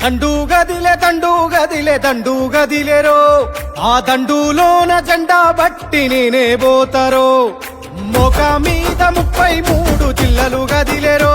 దండూ గదిలే దండూ గదిలే దండూ గదిలేరో ఆ దండులోన జెండా బట్టి నేనే పోతారో. మొక మీద ముప్పై మూడు జిల్లలు గదిలేరో.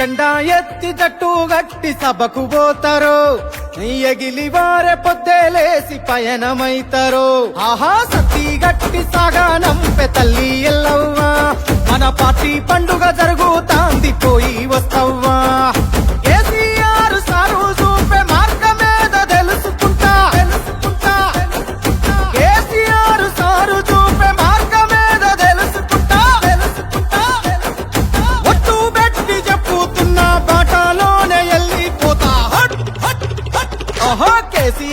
జెండా ఎత్తి జట్టు గట్టి సభకు పోతారు. ఎగిలి వారే పొద్దేలేసి పయనమైతారు. ఆహా సతీ గట్టి సాగా నంపె తల్లి ఎల్లవ్వా. మన పార్టీ పండు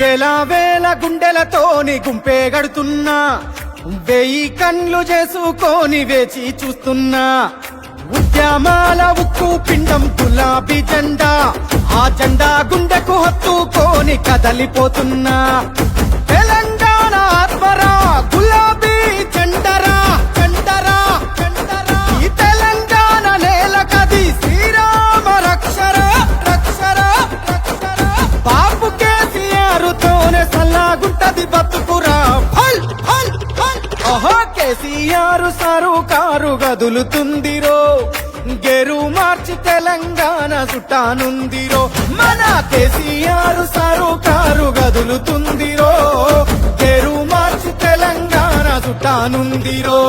వేల వేల గుండెలతోని గుంపే గడుతున్నా. వెయ్యి కండ్లు చేసుకొని వేచి చూస్తున్నా. ఉద్యమాల ఉక్కు పిండం గులాబీ జెండా. ఆ జెండా గుండెకు హత్తుకొని కదలిపోతున్నా. తెలంగాణ ఆత్మరా సల్లాగుంటది బతుకురా. ఫల్ ఫల్ ఫల్. ఓహో కేసీఆర్ సారు కారు గదులుతుందిరో. గెరు మార్చి తెలంగాణ చుట్టానుందిరో మన కేసీఆర్ సారు కారు గదులుతుందిరో. గెరు మార్చి తెలంగాణ చుట్టానుందిరో